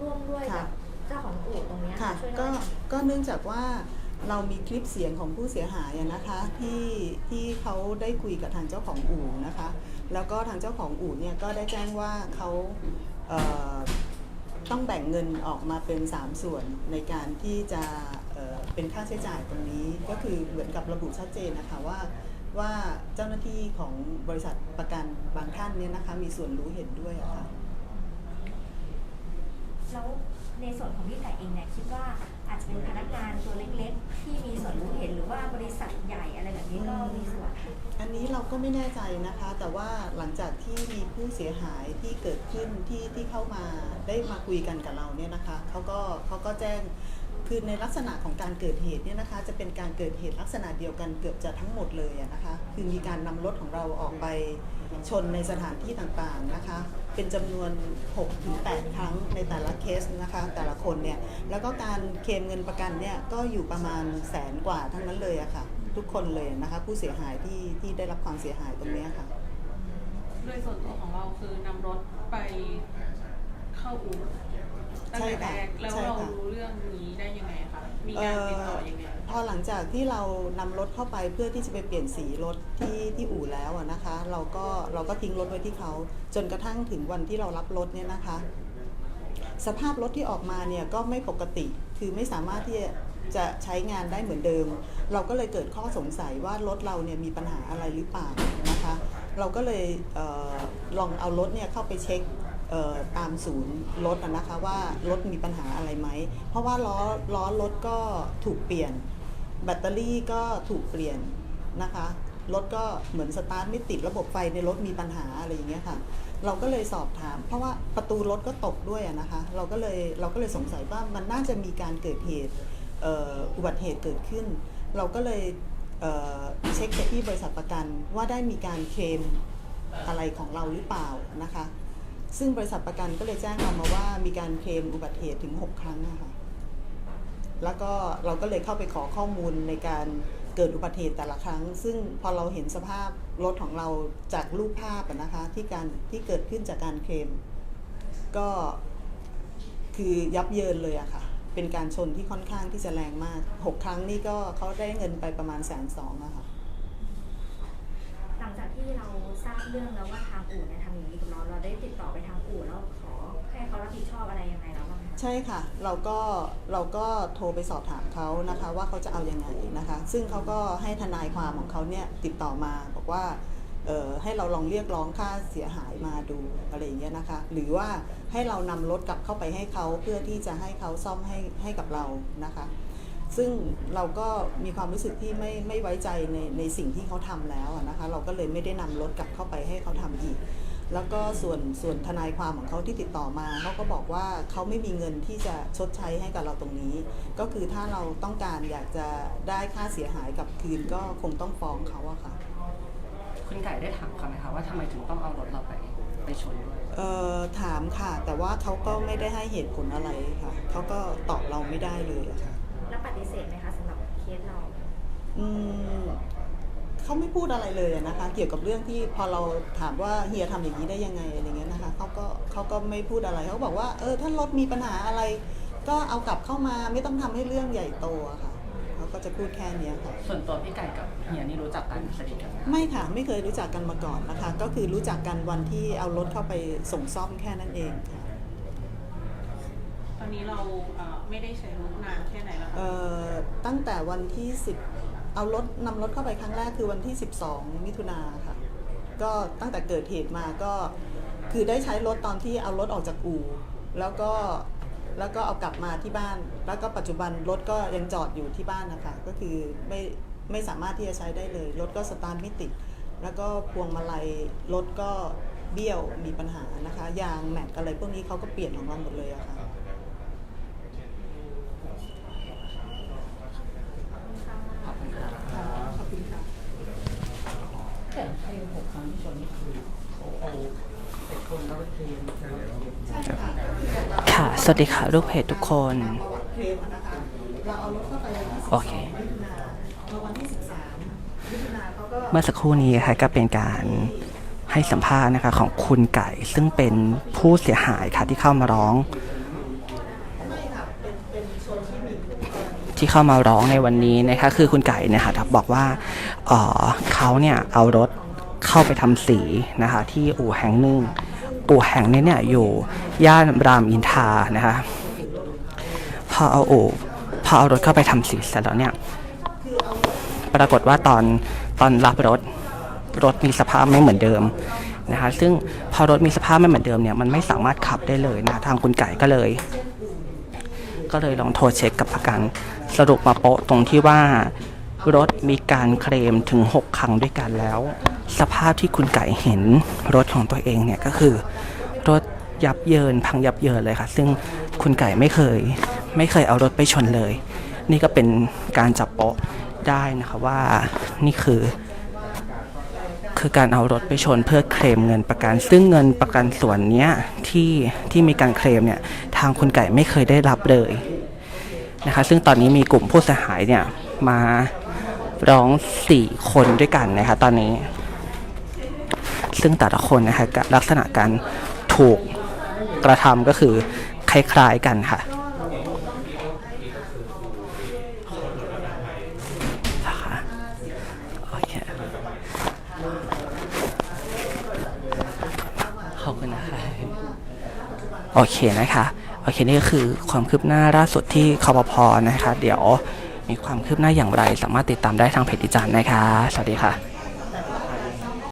ร่วมด้วยค่ะกับเจ้าของอู่ตรงเนี้ยค่ะช่วยก็เล่าให้ฟังก็เนื่องจากว่าเรามีคลิปเสียงของผู้เสียหายอะนะคะที่ที่เขาได้คุยกับทางเจ้าของอู่นะคะ แล้วก็ทางเจ้าของอู่เนี่ยก็ได้แจ้งว่าเขาเอ่อต้องแบ่งเงินออกมาเป็น 3 ส่วนในการที่จะเอ่อเป็นค่าใช้จ่ายตรงนี้ ก็คือเหมือนกับระบุชัดเจนนะคะว่าว่าเจ้าหน้าที่ของบริษัทประกันบางท่านเนี่ยนะคะมีส่วนรู้เห็นด้วยอะค่ะ แล้วในส่วนของพี่ไก่เองเนี่ยคิดว่าอาจจะเป็นพนักงานตัวเล็กๆ ที่มีส่วนรู้เห็นหรือว่าบริษัทใหญ่อะไรแบบนี้ก็มีส่วนค่ะ อันนี้เราก็ไม่แน่ใจนะคะ แต่ว่าหลังจากที่มีผู้เสียหายที่เกิดขึ้นที่ที่เข้ามาได้มาคุยกันกับเราเนี่ยนะคะเขาก็เขาก็แจ้ง คือในลักษณะของการเกิดเหตุเนี่ยนะคะ จะเป็นการเกิดเหตุลักษณะเดียวกันเกือบจะทั้งหมดเลยนะคะ คือมีการนำรถของเราออกไปชนในสถานที่ต่างๆนะคะ เป็นจำนวน 6-8 ครั้งในแต่ละเคสนะคะ แต่ละคนเนี่ย แล้วก็การเคลมเงินประกันเนี่ยก็อยู่ประมาณแสนกว่าทั้งนั้นเลยอะค่ะ ทุกคนเลยนะคะ ผู้เสียหายที่ที่ได้รับความเสียหายตรงนี้ค่ะ โดยส่วนตัวของเราคือนำรถไปเข้าอู่ ตั้งใช่แต่ค่ะแรกแล้วใช่เราค่ะรู้เรื่องนี้ได้ยังไงคะมีการติดต่อยังไงพอหลังจากที่เรานำรถเข้าไปเพื่อที่จะไปเปลี่ยนสีรถที่ที่อู่แล้วอะนะคะ เราก็เราก็ทิ้งรถไว้ที่เขาจนกระทั่งถึงวันที่เรารับรถเนี่ยนะคะ สภาพรถที่ออกมาเนี่ยก็ไม่ปกติคือไม่สามารถที่จะใช้งานได้เหมือนเดิม เราก็เลยเกิดข้อสงสัยว่ารถเราเนี่ยมีปัญหาอะไรหรือเปล่านะคะ เราก็เลยเออลองเอารถเนี่ยเข้าไปเช็คเอ่อ ตามศูนย์รถนะคะว่ารถมีปัญหาอะไรไหม เพราะว่าล้อล้อรถก็ถูกเปลี่ยน แบตเตอรี่ก็ถูกเปลี่ยนนะคะรถก็เหมือนสตาร์ทไม่ติดระบบไฟในรถมีปัญหาอะไรอย่างเงี้ยค่ะ เราก็เลยสอบถาม เพราะว่าประตูรถก็ตกด้วยนะคะ เราก็เลยเราก็เลยสงสัยว่ามันน่าจะมีการเกิดเหตุอุบัติเหตุเกิดขึ้น เราก็เลยเเช็คไปที่บริษัทประกันว่าได้มีการเคลมอะไรของเราหรือเปล่านะคะ ซึ่งบริษัทประกันก็เลยแจ้งเรามาว่ามีการเคลมอุบัติเหตุถึง 6 ครั้งนะคะแล้วก็เราก็เลยเข้าไปขอข้อมูลในการเกิดอุบัติเหตุแต่ละครั้ง ซึ่งพอเราเห็นสภาพรถของเราจากรูปภาพนะคะที่การที่เกิดขึ้นจากการเคลมก็คือยับเยินเลยอะค่ะ เป็นการชนที่ค่อนข้างที่จะแรงมาก 6 ครั้งนี่ก็เขาได้เงินไปประมาณแสนสองอะค่ะ ลังจากที่เราทราบเรื่องแล้วว่าทางอู่เนี่ยทำอย่างนี้กับเราเราได้ติดต่อไปทางอู่แล้วขอให้เขารับผิดชอบอะไรยังไงแล้วบ้างคะใช่ค่ะ เราก็เราก็โทรไปสอบถามเขานะคะว่าเขาจะเอายังไงนะคะ ซึ่งเขาก็ให้ทนายความของเขาเนี่ยติดต่อมาบอกว่าเอ่อให้เราลองเรียกร้องค่าเสียหายมาดูอะไรอย่างเงี้ยนะคะ หรือว่าให้เรานำรถกลับเข้าไปให้เขาเพื่อที่จะให้เขาซ่อมให้ให้กับเรานะคะ ซึ่งเราก็มีความรู้สึกที่ไม่ไม่ไว้ใจในในสิ่งที่เขาทำแล้วอะนะคะเราก็เลยไม่ได้นำรถกลับเข้าไปให้เขาทำอีก แล้วก็ส่วนส่วนทนายความของเขาที่ติดต่อมาเขาก็บอกว่าเขาไม่มีเงินที่จะชดใช้ให้กับเราตรงนี้ ก็คือถ้าเราต้องการอยากจะได้ค่าเสียหายกลับคืนก็คงต้องฟ้องเขาอะค่ะ คุณไก่ได้ถามเขาไหมคะว่าทำไมถึงต้องเอารถเราไปไปชนด้วยเอ่อถามค่ะ แต่ว่าเขาก็ไม่ได้ให้เหตุผลอะไรค่ะเขาก็ตอบเราไม่ได้เลยอะค่ะแล้วป ฏิเสธไหมคะสำหรับเคสเราอืมเขาไม่พูดอะไรเลยอะนะคะ เกี่ยวกับเรื่องที่พอเราถามว่าเฮียทำอย่างนี้ได้ยังไงอะไรเงี้ยนะคะเขาก็เขาก็ไม่พูดอะไรเขาบอกว่าเออถ้ารถมีปัญหาอะไร ก็เอากลับเข้ามาไม่ต้องทำให้เรื่องใหญ่โตอะค่ะเขาก็จะพูดแค่เนี้ยค่ะ ส่วนตัวพี่ไก่กับเฮียนี่รู้จักกันสนิทกันไหมคะไม่ค่ะไม่เคยรู้จักกันมาก่อนนะคะ ก็คือรู้จักกันวันที่เอารถเข้าไปส่งซ่อมแค่นั้นเองค่ะต อนนี้เราเอ่อไม่ได้ใช้รถนานแค่ไหนแล้วคะเอ่อตั้งแต่วันที่ 10 เอารถนำรถเข้าไปครั้งแรกคือวันที่ 12 มิถุนาค่ะ ก็ตั้งแต่เกิดเหตุมาก็คือได้ใช้รถตอนที่เอารถออกจากอู่ แล้วก็แล้วก็เอากลับมาที่บ้าน แล้วก็ปัจจุบันรถก็ยังจอดอยู่ที่บ้านนะคะ ก็คือไม่ไม่สามารถที่จะใช้ได้เลย รถก็สตาร์ทไม่ติด แล้วก็พวงมาลัยรถก็เบี้ยวมีปัญหานะคะ ยางแม็กอะไรพวกนี้เขาก็เปลี่ยนของเราหมดเลยอะค่ะ ค่ะ สวัสดีค่ะ ลูกเพจทุกคน โอเค เมื่อสักครู่นี้ค่ะก็เป็นการให้สัมภาษณ์นะคะของคุณไก่ ซึ่งเป็นผู้เสียหายค่ะที่เข้ามาร้อง ที่เข้ามาร้องในวันนี้นะคะคือคุณไก่เนี่ยค่ะบอกว่าเขาเนี่ยเอารถเข้าไปทำสีนะคะที่อู่แห่งหนึ่ง อู่แห่งนี้เนี่ยอยู่ย่านรามอินทานะคะพอเอาอู่พอเอารถเข้าไปทำสีเสร็จแล้วเนี่ย ปรากฏว่าตอนตอนรับรถรถมีสภาพไม่เหมือนเดิมนะคะซึ่งพอรถมีสภาพไม่เหมือนเดิมเนี่ยมันไม่สามารถขับได้เลยนะทางคุณไก่ก็เลย ก็เลยลองโทรเช็คกับประกัน สรุปมาโปะตรงที่ว่ารถมีการเคลมถึง 6 ครั้งด้วยกันแล้ว สภาพที่คุณไก่เห็นรถของตัวเองเนี่ยก็คือ รถยับเยินพังยับเยินเลยค่ะ ซึ่งคุณไก่ไม่เคย ไม่เคยเอารถไปชนเลย นี่ก็เป็นการจับโปะได้นะคะว่านี่คือ คือการเอารถไปชนเพื่อเคลมเงินประกัน ซึ่งเงินประกันส่วนเนี้ยที่ที่มีการเคลมเนี่ยทางคุณไก่ไม่เคยได้รับเลยนะคะซึ่งตอนนี้มีกลุ่มผู้เสียหายเนี่ยมาร้องสี่คนด้วยกันนะคะตอนนี้ ซึ่งแต่ละคนนะคะลักษณะการถูกกระทำก็คือคล้ายๆกันค่ะนะคะโอเคขอบคุณนะคะโอเคนะคะโอเคนี่ก็คือความคืบหน้าล่าสุดที่คอปพนะคะ เดี๋ยวมีความคืบหน้าอย่างไร สามารถติดตามได้ทางเพจดิจันนะคะ สวัสดีค่ะ